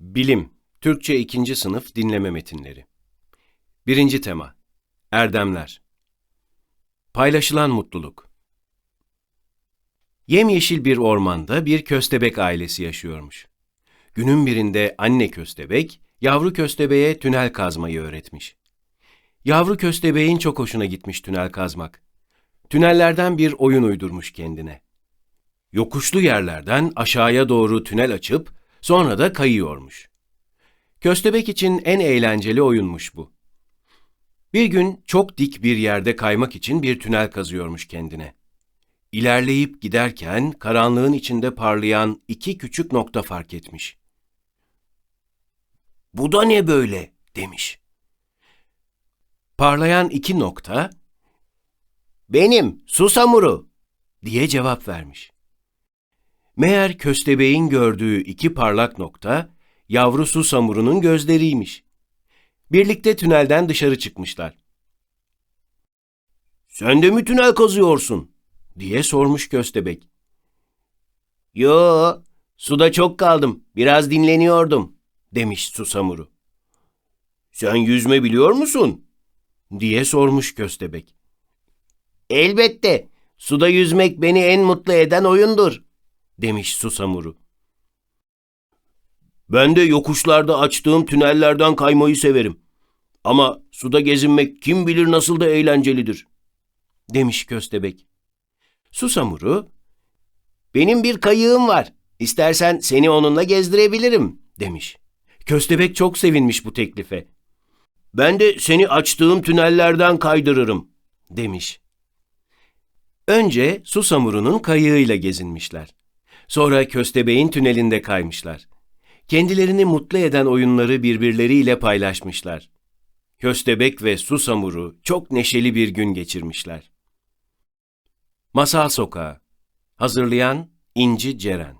Bilim, Türkçe 2. sınıf dinleme metinleri. 1. tema, Erdemler. Paylaşılan mutluluk. Yemyeşil bir ormanda bir köstebek ailesi yaşıyormuş. Günün birinde anne köstebek, yavru köstebeğe tünel kazmayı öğretmiş. Yavru köstebeğin çok hoşuna gitmiş tünel kazmak. Tünellerden bir oyun uydurmuş kendine. Yokuşlu yerlerden aşağıya doğru tünel açıp sonra da kayıyormuş. Köstebek için en eğlenceli oyunmuş bu. Bir gün çok dik bir yerde kaymak için bir tünel kazıyormuş kendine. İlerleyip giderken karanlığın içinde parlayan iki küçük nokta fark etmiş. Bu da ne böyle demiş. Parlayan iki nokta, benim susamuru diye cevap vermiş. Meğer köstebeğin gördüğü iki parlak nokta, yavru susamurunun gözleriymiş. Birlikte tünelden dışarı çıkmışlar. Sen de mi tünel kazıyorsun? diye sormuş köstebek. Yo, suda çok kaldım, biraz dinleniyordum, demiş susamuru. Sen yüzme biliyor musun? diye sormuş köstebek. Elbette, suda yüzmek beni en mutlu eden oyundur, demiş susamuru. Ben de yokuşlarda açtığım tünellerden kaymayı severim. Ama suda gezinmek kim bilir nasıl da eğlencelidir, demiş köstebek. Susamuru, benim bir kayığım var, İstersen seni onunla gezdirebilirim, demiş. Köstebek çok sevinmiş bu teklife. Ben de seni açtığım tünellerden kaydırırım, demiş. Önce Susamuru'nun kayığıyla gezinmişler. Sonra köstebeğin tünelinde kaymışlar. Kendilerini mutlu eden oyunları birbirleriyle paylaşmışlar. Köstebek ve Susamuru çok neşeli bir gün geçirmişler. Masal Sokağı Hazırlayan İnci Ceren